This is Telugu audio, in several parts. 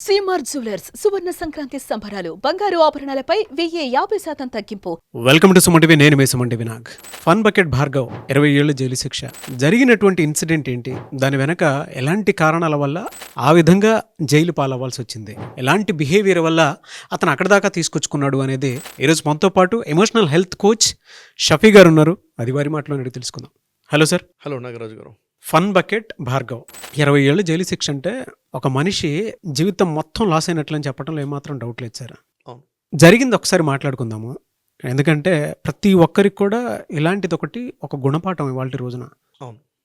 సీమార్ జ్యువెలర్స్ సువర్ణ సంక్రాంతి సంబరాలు బంగారు ఆభరణాలపై వెయ్యి యాభై శాతం తగ్గింపు. వెల్కమ్ టు సుమంటివి నేను మీ సుమంటి వినాగ్ ఫన్ బకెట్ భార్గవ్ ఇరవై ఏళ్ళు జైలు శిక్ష. జరిగినటువంటి ఇన్సిడెంట్ ఏంటి? దాని వెనక ఎలాంటి కారణాల వల్ల ఆ విధంగా జైలు పాలవ్వాల్సి వచ్చింది? ఎలాంటి బిహేవియర్ వల్ల అతను అక్కడ దాకా తీసుకొచ్చుకున్నాడు అనేది ఈరోజు మనతో పాటు ఎమోషనల్ హెల్త్ కోచ్ షఫీ గారు ఉన్నారు. అది వారి మాటలో అడిగి తెలుసుకుందాం. Hello sir. హలో నాగరాజు గారు. ఫన్ బకెట్ భార్గవ్ ఇరవై ఏళ్ళు జైలు శిక్ష అంటే ఒక మనిషి జీవితం మొత్తం లాస్ అయినట్లని చెప్పడంలో ఏమాత్రం డౌట్ లేదు సార్. జరిగింది ఒకసారి మాట్లాడుకుందాము. ఎందుకంటే ప్రతి ఒక్కరికి కూడా ఇలాంటిది ఒకటి ఒక గుణపాఠం ఇవాళ రోజున.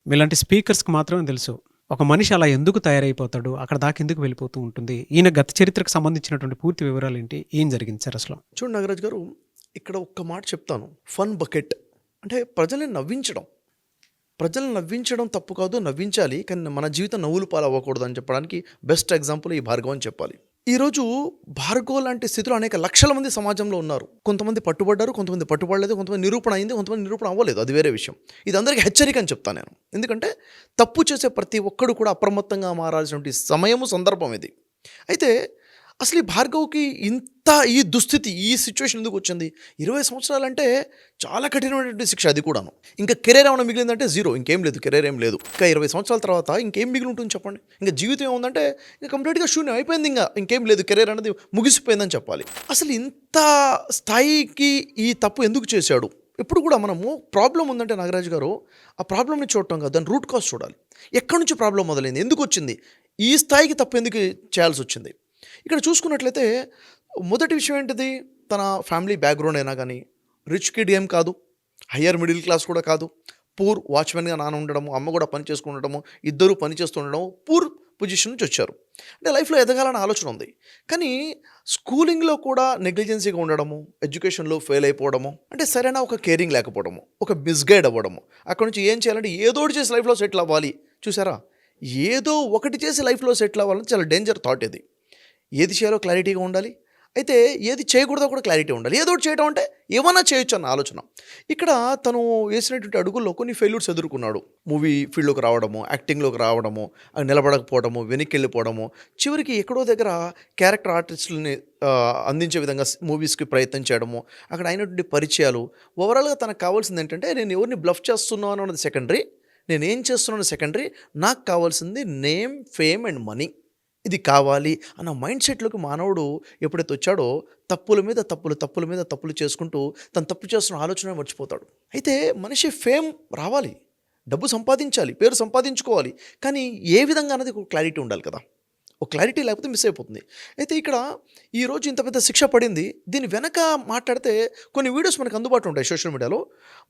మీలాంటి స్పీకర్స్కి మాత్రమే తెలుసు. ఒక మనిషి అలా ఎందుకు తయారైపోతాడు? అక్కడ దాకా ఎందుకు వెళ్ళిపోతూ ఉంటుంది? ఈయన గత చరిత్రకు సంబంధించినటువంటి పూర్తి వివరాలు ఏంటి ఏం జరిగింది సార్ అసలు? చూడండి నాగరాజు గారు ఇక్కడ ఒక్క మాట చెప్తాను. Fun bucket. అంటే ప్రజల్ని నవ్వించడం. ప్రజలను నవ్వించడం తప్పు కాదు నవ్వించాలి కానీ మన జీవితం నవ్వులు పాలవ్వకూడదు అని చెప్పడానికి బెస్ట్ ఎగ్జాంపుల్ ఈ భార్గవ్ అని చెప్పాలి. ఈరోజు భార్గవ్ లాంటి స్థితిలో అనేక లక్షల మంది సమాజంలో ఉన్నారు. కొంతమంది పట్టుబడ్డారు కొంతమంది పట్టుబడలేదు కొంతమంది నిరూపణ అయింది కొంతమంది నిరూపణ అవ్వలేదు. అది వేరే విషయం. ఇది అందరికీ హెచ్చరిక అని చెప్తాను నేను. ఎందుకంటే తప్పు చేసే ప్రతి ఒక్కడు కూడా అప్రమత్తంగా మారాల్సినటువంటి సమయము సందర్భం ఇది. అయితే అసలు ఈ భార్గవ్కి ఇంత ఈ దుస్థితి ఈ సిచ్యువేషన్ ఎందుకు వచ్చింది? ఇరవై సంవత్సరాలంటే చాలా కఠినమైనటువంటి శిక్ష అది కూడాను. ఇంకా కెరీర్ ఏమైనా మిగిలిందంటే జీరో. ఇంకేం లేదు కెరీర్ ఏం లేదు. ఇంకా ఇరవై సంవత్సరాల తర్వాత ఇంకేం మిగిలి ఉంటుంది చెప్పండి. ఇంకా జీవితం ఏముందంటే ఇంకా కంప్లీట్గా శూన్యం అయిపోయింది ఇంకా. ఇంకేం లేదు కెరీర్ అనేది ముగిసిపోయిందని చెప్పాలి. అసలు ఇంత స్థాయికి ఈ తప్పు ఎందుకు చేశాడు? ఎప్పుడు కూడా మనము ప్రాబ్లం ఉందంటే నాగరాజు గారు ఆ ప్రాబ్లమ్ని చూడటం కాదు. దాని రూట్ కాజ్ చూడాలి. ఎక్కడి నుంచి ప్రాబ్లం మొదలైంది? ఎందుకు వచ్చింది? ఈ స్థాయికి తప్పు ఎందుకు చేయాల్సి వచ్చింది? ఇక్కడ చూసుకున్నట్లయితే మొదటి విషయం ఏంటిది? తన ఫ్యామిలీ బ్యాక్గ్రౌండ్ అయినా కానీ రిచ్ కిడ్ ఏం కాదు హయ్యర్ మిడిల్ క్లాస్ కూడా కాదు పూర్ వాచ్మెన్గా నాన్న ఉండడము అమ్మ కూడా పని చేసుకుండడము ఇద్దరు పని చేస్తుండడము పూర్ పొజిషన్ నుంచి వచ్చారు. అంటే లైఫ్లో ఎదగాలని ఆలోచన ఉంది. కానీ స్కూలింగ్లో కూడా నెగ్లిజెన్సీగా ఉండడము ఎడ్యుకేషన్లో ఫెయిల్ అయిపోవడము అంటే సరైన ఒక కేరింగ్ లేకపోవడము ఒక మిస్గైడ్ అవ్వడము అక్కడ నుంచి ఏం చేయాలంటే ఏదోటి చేసి లైఫ్లో సెటిల్ అవ్వాలి. చూసారా? ఏదో ఒకటి చేసి లైఫ్లో సెటిల్ అవ్వాలని చాలా డేంజర్ థాట్ ఇది. ఏది చేయాలో క్లారిటీగా ఉండాలి. అయితే ఏది చేయకూడదో కూడా క్లారిటీ ఉండాలి. ఏదో ఒకటి చేయడం అంటే ఏమన్నా చేయొచ్చు అన్న ఆలోచన. ఇక్కడ తను వేసినటువంటి అడుగుల్లో కొన్ని ఫెయిల్యూర్స్ ఎదుర్కొన్నాడు. మూవీ ఫీల్డ్లోకి రావడము యాక్టింగ్లోకి రావడము అవి నిలబడకపోవడము వెనక్కి వెళ్ళిపోవడము చివరికి ఎక్కడో దగ్గర క్యారెక్టర్ ఆర్టిస్టులని అందించే విధంగా మూవీస్కి ప్రయత్నం చేయడము అక్కడ అయినటువంటి పరిచయాలు. ఓవరాల్గా తనకు కావాల్సింది ఏంటంటే నేను ఎవరిని బ్లఫ్ చేస్తున్నాను అన్నది సెకండరీ. నేను ఏం చేస్తున్నాను సెకండరీ? నాకు కావాల్సింది నేమ్ ఫేమ్ అండ్ మనీ. ఇది కావాలి అన్న మైండ్ సెట్లోకి మానవుడు ఎప్పుడైతే వచ్చాడో తప్పుల మీద తప్పులు తప్పుల మీద తప్పులు చేసుకుంటూ తను తప్పు చేస్తున్న ఆలోచన మర్చిపోతాడు. అయితే మనిషి ఫేమ్ రావాలి డబ్బు సంపాదించాలి పేరు సంపాదించుకోవాలి కానీ ఏ విధంగా అనేది ఒక క్లారిటీ ఉండాలి కదా. ఒక క్లారిటీ లేకపోతే మిస్ అయిపోతుంది. అయితే ఇక్కడ ఈరోజు ఇంత పెద్ద శిక్ష పడింది దీని వెనక మాట్లాడితే కొన్ని వీడియోస్ మనకు అందుబాటులో ఉంటాయి సోషల్ మీడియాలో.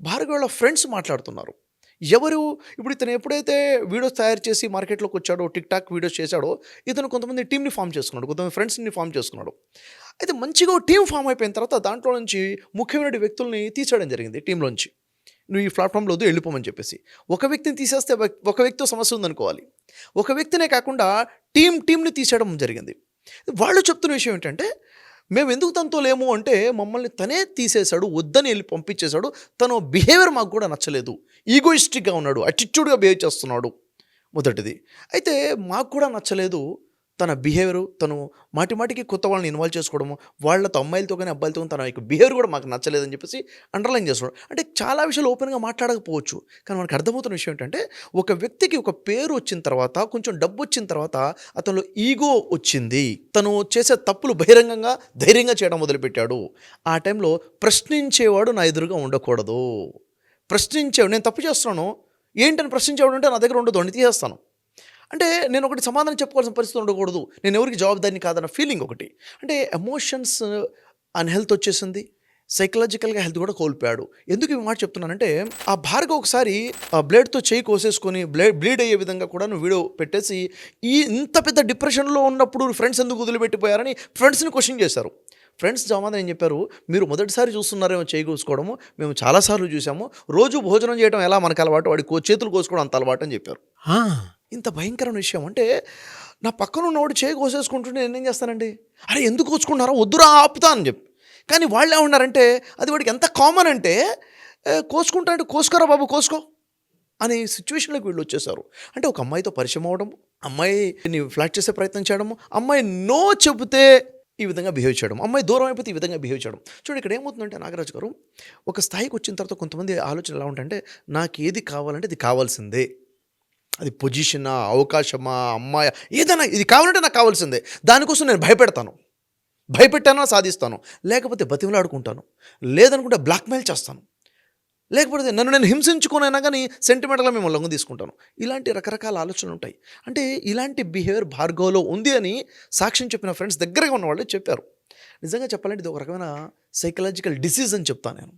భార్గవ్ వాళ్ళ ఫ్రెండ్స్ మాట్లాడుతున్నారు. ఎవరు? ఇప్పుడు ఇతను ఎప్పుడైతే వీడియోస్ తయారు చేసి మార్కెట్లోకి వచ్చాడో టిక్ టాక్ వీడియోస్ చేశాడో ఇతను కొంతమంది టీంని ఫామ్ చేసుకున్నాడు కొంతమంది ఫ్రెండ్స్ని ఫామ్ చేసుకున్నాడు. అయితే మంచిగా టీం ఫామ్ అయిపోయిన తర్వాత దాంట్లో నుంచి ముఖ్యమైన వ్యక్తుల్ని తీసేయడం జరిగింది టీంలోంచి నువ్వు ఈ ప్లాట్ఫామ్లో వద్దు వెళ్ళిపోమని చెప్పేసి. ఒక వ్యక్తిని తీసేస్తే ఒక- ఒక వ్యక్తితో సమస్య ఉందనుకోవాలి. ఒక వ్యక్తినే కాకుండా టీం టీంని తీసేయడం జరిగింది. వాళ్ళు చెప్తున్న విషయం ఏంటంటే మేము ఎందుకు తనతో లేము అంటే మమ్మల్ని తనే తీసేశాడు వద్దని వెళ్ళి పంపించేశాడు. తన బిహేవియర్ మాకు కూడా నచ్చలేదు. ఈగోయిస్టిక్గా ఉన్నాడు అటిట్యూడ్గా బిహేవ్ చేస్తున్నాడు. మొదటిది. అయితే మాకు కూడా నచ్చలేదు. తన బిహేవియర్ తను మాటి మాటికి కొత్త వాళ్ళని ఇన్వాల్వ్ చేసుకోవడము వాళ్ళతో అమ్మాయిలతో కానీ అబ్బాయిలతో తన యొక్క బిహేవియర్ కూడా మాకు నచ్చలేదని చెప్పేసి అండర్లైన్ చేసుకోవడం అంటే చాలా విషయాలు ఓపెన్గా మాట్లాడకపోవచ్చు. కానీ మనకు అర్థమవుతున్న విషయం ఏంటంటే ఒక వ్యక్తికి ఒక పేరు వచ్చిన తర్వాత కొంచెం డబ్బు వచ్చిన తర్వాత అతనిలో ఈగో వచ్చింది. తను చేసే తప్పులు బహిరంగంగా ధైర్యంగా చేయడం మొదలుపెట్టాడు. ఆ టైంలో ప్రశ్నించేవాడు నా ఎదురుగా ఉండకూడదు. ప్రశ్నించేవాడు నేను తప్పు చేస్తున్నాను. ఏంటని ప్రశ్నించేవాడు అంటే నా దగ్గర ఉండదు అని తీసేస్తాను అంటే నేను ఒకటి సమాధానం చెప్పుకోవాల్సిన పరిస్థితి ఉండకూడదు. నేను ఎవరికి జవాబుదారిని కాదన్న ఫీలింగ్ ఒకటి. అంటే ఎమోషన్స్ అన్హెల్త్ uh, వచ్చేసింది. సైకలాజికల్గా హెల్త్ కూడా కోల్పోయాడు. ఎందుకు ఈ మాట చెప్తున్నానంటే ఆ భార్గవ్ ఒకసారి ఆ బ్లేడ్తో చేయి కోసేసుకొని బ్లేడ్ బ్లీడ్ అయ్యే విధంగా కూడా నువ్వు వీడియో పెట్టేసి ఈ ఇంత పెద్ద డిప్రెషన్లో ఉన్నప్పుడు ఫ్రెండ్స్ ఎందుకు వదిలిపెట్టిపోయారని ఫ్రెండ్స్ని క్వశ్చన్ చేశారు. ఫ్రెండ్స్ జమాన ఏం చెప్పారు? మీరు మొదటిసారి చూస్తున్నారేమో చేయి కోసుకోవడము మేము చాలాసార్లు చూసాము రోజు భోజనం చేయడం ఎలా మనకు అలవాటు? వాడి కో- చేతులు కోసుకోవడం అంత అలవాటు అని చెప్పారు. ఇంత భయంకరమైన విషయం అంటే నా పక్కన ఉన్నవాడు చేయి కోసేసుకుంటుంటే నేనేం చేస్తానండి? అరే ఎందుకు కోసుకుంటున్నారో వద్దురా ఆపుతా అని చెప్పి. కానీ వాళ్ళు ఏమన్నారంటే అది వాడికి ఎంత కామన్ అంటే కోసుకుంటా అంటే కోసుకోరా బాబు కోసుకో అనే సిచ్యువేషన్లోకి వీళ్ళు వచ్చేసారు. అంటే ఒక అమ్మాయితో పరిచయం అవ్వడం అమ్మాయిని ఫ్లాట్ చేసే ప్రయత్నం చేయడము అమ్మాయి నో చెబితే ఈ విధంగా బిహేవ్ చేయడం అమ్మాయి దూరం అయిపోతే ఈ విధంగా బిహేవ్ చేయడం. చూడండి ఇక్కడ ఏమవుతుందంటే నాగరాజు గారు ఒక స్థాయికి వచ్చిన తర్వాత కొంతమంది ఆలోచన ఎలా ఉంటాయంటే నాకు ఏది కావాలంటే ఇది కావాల్సిందే. అది పొజిషనా అవకాశమా అమ్మాయి ఏదైనా ఇది కావాలంటే నాకు కావాల్సిందే. దానికోసం నేను భయపెడతాను. భయపెట్టానా సాధిస్తాను. లేకపోతే బతిమలాడుకుంటాను. లేదనుకుంటే బ్లాక్మెయిల్ చేస్తాను. లేకపోతే నన్ను నేను హింసించుకునైనా కానీ సెంటిమెంటల్గా మేము లొంగ తీసుకుంటాను. ఇలాంటి రకరకాల ఆలోచనలు ఉంటాయి. అంటే ఇలాంటి బిహేవియర్ భార్గవ్లో ఉంది అని సాక్ష్యం చెప్పిన ఫ్రెండ్స్ దగ్గరగా ఉన్న వాళ్ళు చెప్పారు. నిజంగా చెప్పాలంటే ఇది ఒక రకమైన సైకలాజికల్ డిసీజ్ అని చెప్తాను నేను.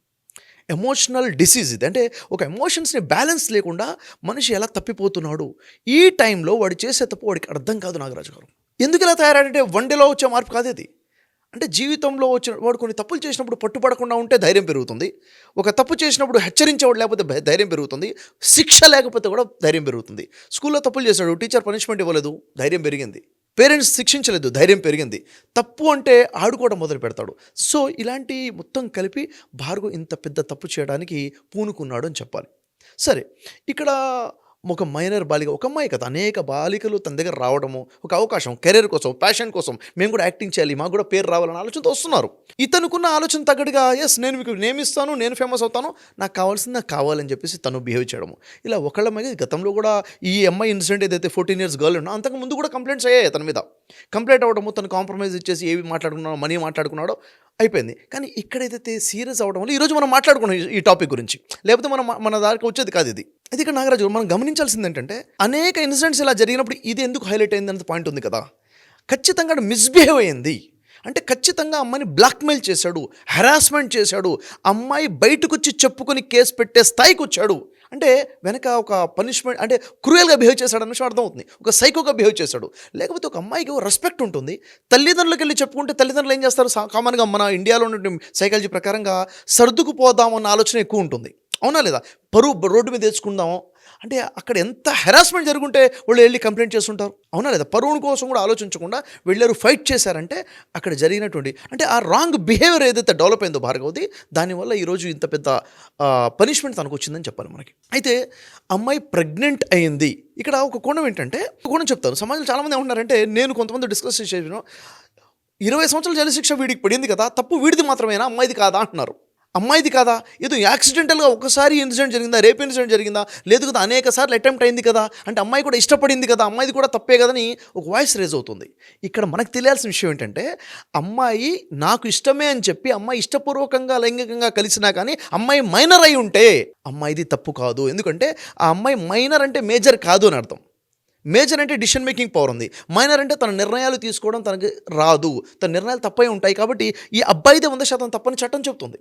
ఎమోషనల్ డిసీజ్ ఇది. అంటే ఒక ఎమోషన్స్ని బ్యాలెన్స్ లేకుండా మనిషి ఎలా తప్పిపోతున్నాడు? ఈ టైంలో వాడు చేసే తప్పు వాడికి అర్థం కాదు నాగరాజు గారు. ఎందుకు ఇలా తయారంటే వన్ డేలో వచ్చే మార్పు కాదు ఇది. అంటే జీవితంలో వచ్చిన వాడు కొన్ని తప్పులు చేసినప్పుడు పట్టుపడకుండా ఉంటే ధైర్యం పెరుగుతుంది. ఒక తప్పు చేసినప్పుడు హెచ్చరించేవాడు లేకపోతే ధైర్యం పెరుగుతుంది. శిక్ష లేకపోతే కూడా ధైర్యం పెరుగుతుంది. స్కూల్లో తప్పులు చేశాడు టీచర్ పనిష్మెంట్ ఇవ్వలేదు ధైర్యం పెరిగింది. పేరెంట్స్ శిక్షించలేదు ధైర్యం పెరిగింది. తప్పు అంటే ఆడుకోవడం మొదలు పెడతాడు. సో ఇలాంటి మొత్తం కలిపి భార్గవ్ ఇంత పెద్ద తప్పు చేయడానికి పూనుకున్నాడు అని చెప్పాలి. సరే ఇక్కడ ఒక మైనర్ బాలిక ఒక అమ్మాయి కదా అనేక బాలికలు తన దగ్గర రావడము ఒక అవకాశం కెరీర్ కోసం ప్యాషన్ కోసం మేము కూడా యాక్టింగ్ చేయాలి మాకు కూడా పేరు రావాలని ఆలోచనతో వస్తున్నారు. ఇతనుకున్న ఆలోచన తగ్గట్టుగా ఎస్ నేను మీకు నేమ్ ఇస్తాను నేను ఫేమస్ అవుతాను నాకు కావాల్సింది నాకు కావాలని చెప్పేసి తను బిహేవ్ చేయడము. ఇలా ఒకళ్ళ మీద గతంలో కూడా ఈ అమ్మాయి ఇన్సిడెంట్ ఏదైతే ఫోర్టీన్ ఇయర్స్ గర్ల్ ఉన్నా అంతకు ముందు కూడా కంప్లైంట్స్ అయ్యాయి తన మీద? కంప్లీట్ అవ్వడము తను కాంప్రమైజ్ ఇచ్చేసి ఏవి మాట్లాడుకున్నాడో మనీ మాట్లాడుకున్నాడో అయిపోయింది. కానీ ఇక్కడైతే సీరియస్ అవడం వల్ల ఈరోజు మనం మాట్లాడుకున్నాం ఈ- టాపిక్ గురించి. లేకపోతే మనం మన దానికి వచ్చేది కాదు ఇది. అది ఇక్కడ నాగరాజు మనం గమనించాల్సింది ఏంటంటే అనేక ఇన్సిడెంట్స్ ఇలా జరిగినప్పుడు ఇది ఎందుకు హైలైట్ అయింది అన్నది పాయింట్ ఉంది కదా. ఖచ్చితంగా మిస్బిహేవ్ అయింది. అంటే ఖచ్చితంగా అమ్మాయిని బ్లాక్మెయిల్ చేశాడు హెరాస్మెంట్ చేశాడు అమ్మాయి బయటకు వచ్చి చెప్పుకొని కేసు పెట్టే స్థాయికి వచ్చాడు అంటే వెనక ఒక పనిష్మెంట్ అంటే క్రూయల్గా బిహేవ్ చేశాడు అన్న విషయం అర్థమవుతుంది. ఒక సైకోగా బిహేవ్ చేశాడు. లేకపోతే ఒక అమ్మాయికి ఒక రెస్పెక్ట్ ఉంటుంది. తల్లిదండ్రులకు వెళ్ళి చెప్పుకుంటే తల్లిదండ్రులు ఏం చేస్తారు? కామన్గా మన ఇండియాలో ఉన్న సైకాలజీ ప్రకారంగా సర్దుకుపోదాం అన్న ఆలోచన ఎక్కువ ఉంటుంది. అవునా లేదా? పరువు రోడ్డు మీద తెచ్చుకుందాం అంటే అక్కడ ఎంత హెరాస్మెంట్ జరుగుంటే వాళ్ళు వెళ్ళి కంప్లైంట్ చేస్తుంటారు. అవునా లేదా? పరువుని కోసం కూడా ఆలోచించకుండా వెళ్ళారు ఫైట్ చేశారంటే అక్కడ జరిగినటువంటి అంటే ఆ రాంగ్ బిహేవియర్ ఏదైతే డెవలప్ అయిందో భార్గవది దానివల్ల ఈరోజు ఇంత పెద్ద పనిష్మెంట్ తనకు వచ్చిందని చెప్పాలి మనకి. అయితే అమ్మాయి ప్రెగ్నెంట్ అయింది. ఇక్కడ ఒక కోణం ఏంటంటే ఒక కోణం చెప్తాను. సమాజంలో చాలామంది ఏమంటున్నారంటే నేను కొంతమంది డిస్కస్ చేసిన ఇరవై సంవత్సరాల జైలు శిక్ష వీడికి పడింది కదా తప్పు వీడిది మాత్రమేనా అమ్మాయిది కాదా అంటున్నారు. అమ్మాయిది కాదా? ఏదో యాక్సిడెంటల్గా ఒకసారి ఇన్సిడెంట్ జరిగిందా? రేప్ ఇన్సిడెంట్ జరిగిందా? లేదు కదా అనేక సార్లు అటెంప్ట్ అయింది కదా. అంటే అమ్మాయి కూడా ఇష్టపడింది కదా అమ్మాయిది కూడా తప్పే కదని ఒక వాయిస్ రేజ్ అవుతుంది. ఇక్కడ మనకు తెలియాల్సిన విషయం ఏంటంటే అమ్మాయి నాకు ఇష్టమే అని చెప్పి అమ్మాయి ఇష్టపూర్వకంగా లైంగికంగా కలిసినా కానీ అమ్మాయి మైనర్ అయి ఉంటే అమ్మాయిది తప్పు కాదు. ఎందుకంటే ఆ అమ్మాయి మైనర్ అంటే మేజర్ కాదు అని అర్థం. మేజర్ అంటే డిసిషన్ మేకింగ్ పవర్ ఉంది. మైనర్ అంటే తన నిర్ణయాలు తీసుకోవడం తనకి రాదు. తన నిర్ణయాలు తప్పై ఉంటాయి కాబట్టి ఈ అబ్బాయిదే వంద శాతం తప్పని చట్టం చెబుతుంది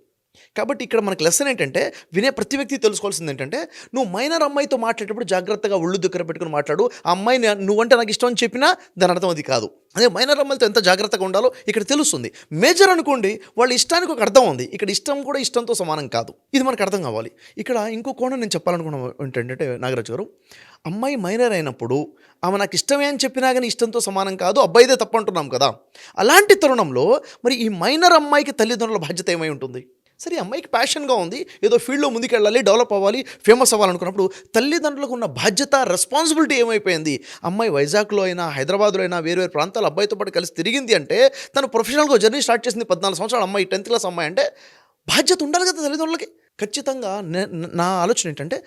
కాబట్టి ఇక్కడ మనకు లెసన్ ఏంటంటే వినే ప్రతి వ్యక్తి తెలుసుకోవాల్సింది ఏంటంటే నువ్వు మైనర్ అమ్మాయితో మాట్లాడేటప్పుడు జాగ్రత్తగా ఒళ్ళు దగ్గర పెట్టుకుని మాట్లాడు. ఆ అమ్మాయిని నువ్వంటే నాకు ఇష్టం అని చెప్పినా దాని అర్థం అది కాదు. అదే మైనర్ అమ్మాయిలతో ఎంత జాగ్రత్తగా ఉండాలో ఇక్కడ తెలుస్తుంది. మేజర్ అనుకోండి వాళ్ళ ఇష్టానికి ఒక అర్థం ఉంది. ఇక్కడ ఇష్టం కూడా ఇష్టంతో సమానం కాదు. ఇది మనకు అర్థం కావాలి. ఇక్కడ ఇంకో కోణం నేను చెప్పాలనుకున్న ఏంటంటే నాగరాజు గారు అమ్మాయి మైనర్ అయినప్పుడు ఆమె నాకు ఇష్టమే అని చెప్పినా కానీ ఇష్టంతో సమానం కాదు అబ్బాయిదే తప్పంటున్నాం కదా. అలాంటి తరుణంలో మరి ఈ మైనర్ అమ్మాయికి తల్లిదండ్రుల బాధ్యత ఏమై ఉంటుంది? సరే ఈ అమ్మాయికి ప్యాషన్గా ఉంది ఏదో ఫీల్డ్లో ముందుకెళ్ళాలి డెవలప్ అవ్వాలి ఫేమస్ అవ్వాలనుకున్నప్పుడు తల్లిదండ్రులకు ఉన్న బాధ్యత రెస్పాన్సిబిలిటీ ఏమైపోయింది? అమ్మాయి వైజాగ్లో అయినా హైదరాబాద్లో అయినా వేరు వేరు ప్రాంతాల అబ్బాయితో పాటు కలిసి తిరిగింది అంటే తను ప్రొఫెషనల్గా జర్నీ స్టార్ట్ చేసింది పద్నాలుగు సంవత్సరాల అమ్మాయి టెన్త్ క్లాస్ అమ్మాయి అంటే బాధ్యత ఉండాలి కదా తల్లిదండ్రులకి. ఖచ్చితంగా నా ఆలోచన ఏంటంటే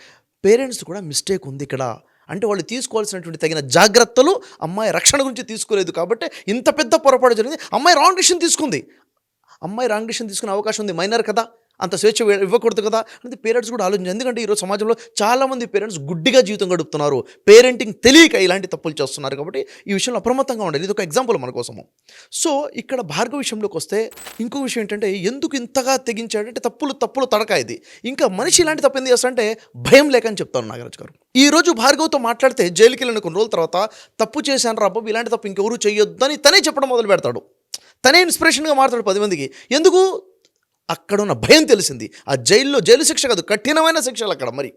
పేరెంట్స్ కూడా మిస్టేక్ ఉంది ఇక్కడ. అంటే వాళ్ళు తీసుకోవాల్సినటువంటి తగిన జాగ్రత్తలు అమ్మాయి రక్షణ గురించి తీసుకోలేదు కాబట్టి ఇంత పెద్ద పొరపాటు జరిగింది అమ్మాయి రాంగ్ డిసిషన్ తీసుకుంది. అమ్మాయి రాంగ్ డిసిషన్ తీసుకునే అవకాశం ఉంది. మైనర్ కదా అంత స్వేచ్ఛ ఇవ్వకూడదు కదా అనేది పేరెంట్స్ కూడా ఆలోచించారు. ఎందుకంటే ఈరోజు సమాజంలో చాలామంది పేరెంట్స్ గుడ్డిగా జీవితం గడుపుతున్నారు. పేరెంటింగ్ తెలియక ఇలాంటి తప్పులు చేస్తున్నారు కాబట్టి ఈ విషయంలో అప్రమత్తంగా ఉండాలి. ఇది ఒక ఎగ్జాంపుల్ మన కోసము. సో ఇక్కడ భార్గవ విషయంలోకి వస్తే ఇంకో విషయం ఏంటంటే ఎందుకు ఇంతగా తెగించాడంటే తప్పులు తప్పులు తడక ఇది. ఇంకా మనిషి ఇలాంటి తప్పు ఎందుకు చేస్తారంటే భయం లేకని చెప్తాను నాగరాజ్ గారు. ఈ రోజు భార్గవ్తో మాట్లాడితే జైలుకి వెళ్ళిన కొన్ని రోజుల తర్వాత తప్పు చేశాను రా బాబు ఇలాంటి తప్పు ఇంకెవరు చేయొద్దని తనే చెప్పడం మొదలు పెడతాడు తనే ఇన్స్పిరేషన్గా మారుతాడు పది మందికి. ఎందుకు? అక్కడ ఉన్న భయం తెలిసింది. ఆ జైల్లో జైలు శిక్ష కాదు కఠినమైన శిక్షలు అక్కడ మరి.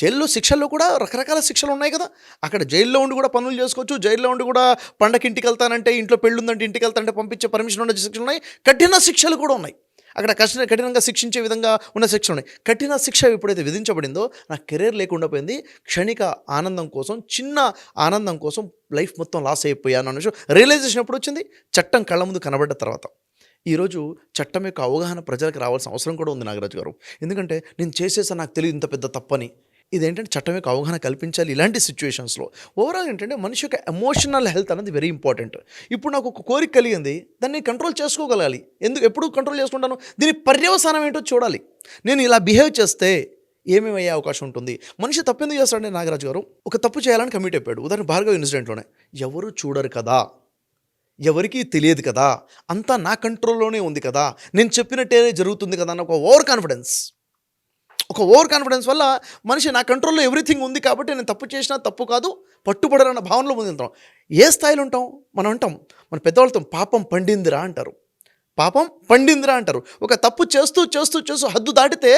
జైల్లో శిక్షల్లో కూడా రకరకాల శిక్షలు ఉన్నాయి కదా. అక్కడ జైల్లో ఉండి కూడా పనులు చేసుకోవచ్చు జైల్లో ఉండి కూడా పండగకి ఇంటికి వెళ్తానంటే ఇంట్లో పెళ్ళి ఉందంటే ఇంటికి వెళ్తానంటే పంపించే పర్మిషన్ ఉన్న శిక్షలు ఉన్నాయి. కఠిన శిక్షలు కూడా ఉన్నాయి. అక్కడ కఠిన కఠినంగా శిక్షించే విధంగా ఉన్న శిక్ష ఉన్నాయి. కఠిన శిక్ష ఎప్పుడైతే విధించబడిందో నా కెరీర్ లేకుండా పోయింది. క్షణిక ఆనందం కోసం చిన్న ఆనందం కోసం లైఫ్ మొత్తం లాస్ అయిపోయాను అన్న విషయం రియలైజేషన్ ఎప్పుడు వచ్చింది? చట్టం కళ్ళ ముందు కనబడ్డ తర్వాత. ఈరోజు చట్టం యొక్క అవగాహన ప్రజలకు రావాల్సిన అవసరం కూడా ఉంది నాగరాజు గారు. ఎందుకంటే నేను చేసేసా నాకు తెలియదు ఇంత పెద్ద తప్పని. ఇదేంటంటే చట్టం యొక్క అవగాహన కల్పించాలి ఇలాంటి సిచ్యువేషన్స్లో ఓవరాల్ ఏంటంటే మనిషి యొక్క ఎమోషనల్ హెల్త్ అనేది వెరీ ఇంపార్టెంట్ ఇప్పుడు నాకు ఒక కోరిక కలిగింది దాన్ని కంట్రోల్ చేసుకోగలగాలి. ఎందుకు ఎప్పుడు కంట్రోల్ చేసుకుంటాను? దీని పర్యవసానం ఏంటో చూడాలి. నేను ఇలా బిహేవ్ చేస్తే ఏమేమి అయ్యే అవకాశం ఉంటుంది? మనిషి తప్పెందుకు చేస్తాడంటే నాగరాజు గారు? ఒక తప్పు చేయాలని కమిట్ అయిపోయాడు. ఉదాహరణ భార్గవ ఇన్సిడెంట్లోనే ఎవరు చూడరు కదా? ఎవరికీ తెలియదు కదా? అంతా నా కంట్రోల్లోనే ఉంది కదా? నేను చెప్పినట్టే జరుగుతుంది కదా? అన్న ఒక ఓవర్ కాన్ఫిడెన్స్ ఒక ఓవర్ కాన్ఫిడెన్స్ వల్ల మనిషి నా కంట్రోల్లో ఎవ్రీథింగ్ ఉంది కాబట్టి నేను తప్పు చేసినా తప్పు కాదు పట్టుబడరన్న భావనలో ముందు ఏ స్థాయిలో ఉంటాం? మనం అంటాం మన పెద్దవాళ్ళతో పాపం పండిందిరా అంటారు. పాపం పండిందిరా అంటారు. ఒక తప్పు చేస్తూ చేస్తూ చేస్తూ హద్దు దాటితే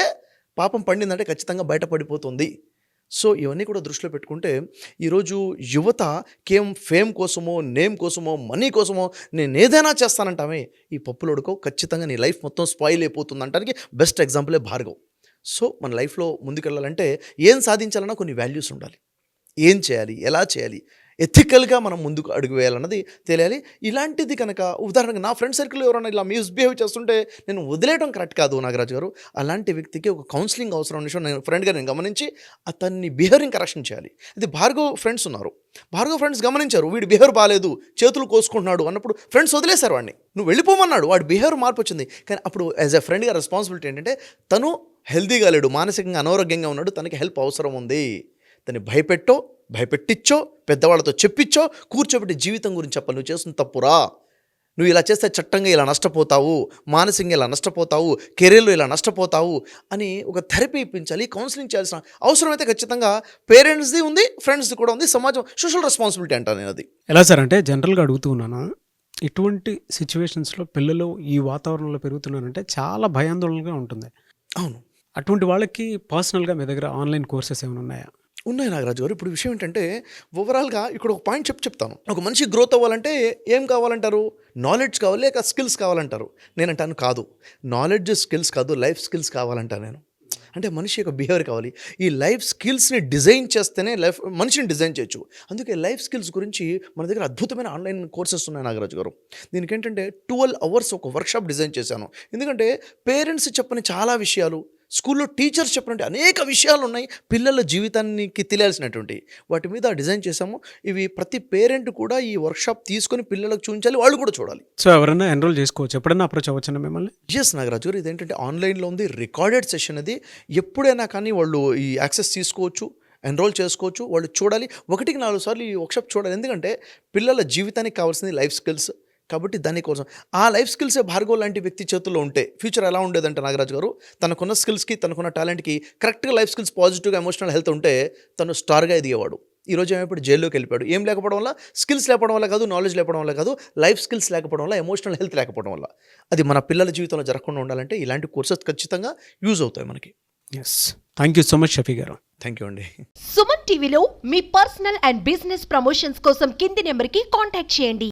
పాపం పండిందంటే ఖచ్చితంగా బయటపడిపోతుంది. సో ఇవన్నీ కూడా దృష్టిలో పెట్టుకుంటే ఈరోజు యువత కేమ్ ఫేమ్ కోసమో నేమ్ కోసమో మనీ కోసమో నేను ఏదైనా చేస్తానంటామే ఈ పప్పులోడుకో ఖచ్చితంగా నీ లైఫ్ మొత్తం స్పాయిల్ అయిపోతుంది అంటానికి బెస్ట్ ఎగ్జాంపులే భార్గవ్. సో మన లైఫ్లో ముందుకెళ్ళాలంటే ఏం సాధించాలన్నా కొన్ని వాల్యూస్ ఉండాలి. ఏం చేయాలి? ఎలా చేయాలి? ఎథికల్గా మనం ముందుకు అడుగు వేయాలన్నది తెలియాలి. ఇలాంటిది కనుక ఉదాహరణకు నా ఫ్రెండ్ సర్కిల్ ఎవరైనా ఇలా మిస్బిహేవ్ చేస్తుంటే నేను వదిలేయడం కరెక్ట్ కాదు నాగరాజు గారు. అలాంటి వ్యక్తికి ఒక కౌన్సిలింగ్ అవసరం అనే విషయం నేను ఫ్రెండ్గా నేను గమనించి అతన్ని బిహేవింగ్ కరెక్షన్ చేయాలి. ఇది భార్గవ్ ఫ్రెండ్స్ ఉన్నారు. భార్గవ్ ఫ్రెండ్స్ గమనించారు వీడి బిహేవియర్ బాగాలేదు చేతులు కోసుకుంటున్నాడు అన్నప్పుడు ఫ్రెండ్స్ వదిలేశారు వాడిని. నువ్వు వెళ్ళిపోమన్నాడు వాడి బిహేవియర్ మార్పు వచ్చింది. కానీ అప్పుడు యాజ్ ఎ ఫ్రెండ్గా రెస్పాన్సిబిలిటీ ఏంటంటే తను హెల్తీగా లేడు మానసికంగా అనారోగ్యంగా ఉన్నాడు తనకి హెల్ప్ అవసరం ఉంది. తను భయపెట్టో భయపెట్టించో పెద్దవాళ్ళతో చెప్పించో కూర్చోబెట్టి జీవితం గురించి చెప్పాలి. నువ్వు చేస్తున్న తప్పురా. నువ్వు ఇలా చేస్తే చట్టంగా ఇలా నష్టపోతావు మానసికంగా ఇలా నష్టపోతావు కెరీర్లో ఇలా నష్టపోతావు అని ఒక థెరపీ ఇప్పించాలి కౌన్సిలింగ్ చేయాల్సిన అవసరం అయితే ఖచ్చితంగా పేరెంట్స్ది ఉంది ఫ్రెండ్స్ది కూడా ఉంది సమాజం సోషల్ రెస్పాన్సిబిలిటీ అంటాను నేను అది. ఎలా సార్ అంటే జనరల్గా అడుగుతూ ఉన్నాను ఇటువంటి సిచ్యువేషన్స్లో పిల్లలు ఈ వాతావరణంలో పెరుగుతున్నారంటే చాలా భయాందోళనగా ఉంటుంది. అవును. అటువంటి వాళ్ళకి పర్సనల్గా మీ దగ్గర ఆన్లైన్ కోర్సెస్ ఏమైనా ఉన్నాయా? ఉన్నాయి నాగరాజు గారు. ఇప్పుడు విషయం ఏంటంటే ఓవరాల్గా ఇక్కడ ఒక పాయింట్ చెప్పి చెప్తాను. ఒక మనిషి గ్రోత్ అవ్వాలంటే ఏం కావాలంటారు? నాలెడ్జ్ కావాలి లేక స్కిల్స్ కావాలంటారు? నేనంటాను కాదు. నాలెడ్జ్ స్కిల్స్ కాదు లైఫ్ స్కిల్స్ కావాలంటాను నేను. అంటే మనిషి యొక్క బిహేవియర్ కావాలి. ఈ లైఫ్ స్కిల్స్ని డిజైన్ చేస్తేనే లైఫ్ మనిషిని డిజైన్ చేయొచ్చు. అందుకే లైఫ్ స్కిల్స్ గురించి మన దగ్గర అద్భుతమైన ఆన్లైన్ కోర్సెస్ ఉన్నాయి నాగరాజు గారు. దీనికి ఏంటంటే ట్వెల్వ్ అవర్స్ ఒక వర్క్షాప్ డిజైన్ చేశాను. ఎందుకంటే పేరెంట్స్ చెప్పని చాలా విషయాలు స్కూల్లో టీచర్స్ చెప్పినట్టు అనేక విషయాలు ఉన్నాయి పిల్లల జీవితానికి తెలియాల్సినటువంటి. వాటి మీద డిజైన్ చేశాము. ఇవి ప్రతి పేరెంట్ కూడా ఈ వర్క్షాప్ తీసుకొని పిల్లలకు చూపించాలి. వాళ్ళు కూడా చూడాలి. సో ఎవరైనా ఎన్రోల్ చేసుకోవచ్చు. ఎప్పుడైనా అప్రోచ్ అవ్వచ్చండి మిమ్మల్ని? ఎస్ నాగరాజు. గారు ఇదేంటంటే ఆన్లైన్లో ఉంది. రికార్డెడ్ సెషన్ అది. ఎప్పుడైనా కానీ వాళ్ళు ఈ యాక్సెస్ తీసుకోవచ్చు ఎన్రోల్ చేసుకోవచ్చు. వాళ్ళు చూడాలి. ఒకటికి నాలుగు సార్లు ఈ వర్క్షాప్ చూడాలి. ఎందుకంటే పిల్లల జీవితానికి కావాల్సింది లైఫ్ స్కిల్స్. కాబట్టి దానికోసం ఆ లైఫ్ స్కిల్సే భార్గవ్ లాంటి వ్యక్తి చేతుల్లో ఉంటే ఫ్యూచర్ ఎలా ఉండేదంటే నాగరాజు గారు? తనకున్న స్కిల్స్కి తనకున్న టాలెంట్కి కరెక్ట్గా లైఫ్ స్కిల్స్ పాజిటివ్గా ఎమోషనల్ హెల్త్ ఉంటే తను స్టార్గా ఎదిగేవాడు. ఈ రోజు ఏమైపోయి జైల్లోకి వెళ్ళిపోయాడు. ఏం లేకపోవడం వల్ల? స్కిల్స్ లేకపోవడం వల్ల కాదు నాలెడ్జ్ లేకపోవడం వల్ల కాదు లైఫ్ స్కిల్స్ లేకపోవడం వల్ల ఎమోషనల్ హెల్త్ లేకపోవడం వల్ల. అది మన పిల్లల జీవితంలో జరగకుండా ఉండాలంటే ఇలాంటి కోర్సెస్ ఖచ్చితంగా యూజ్ అవుతాయి మనకి. Yes thank you so much Shafi garu. Thank you అండి. సుమన్ టీవీలో మీ పర్సనల్ అండ్ బిజినెస్ ప్రమోషన్స్ కోసం కింది నెంబర్కి కాంటాక్ట్ చేయండి.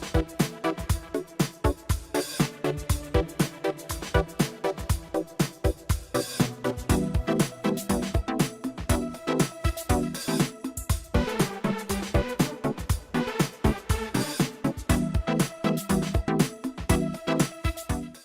back.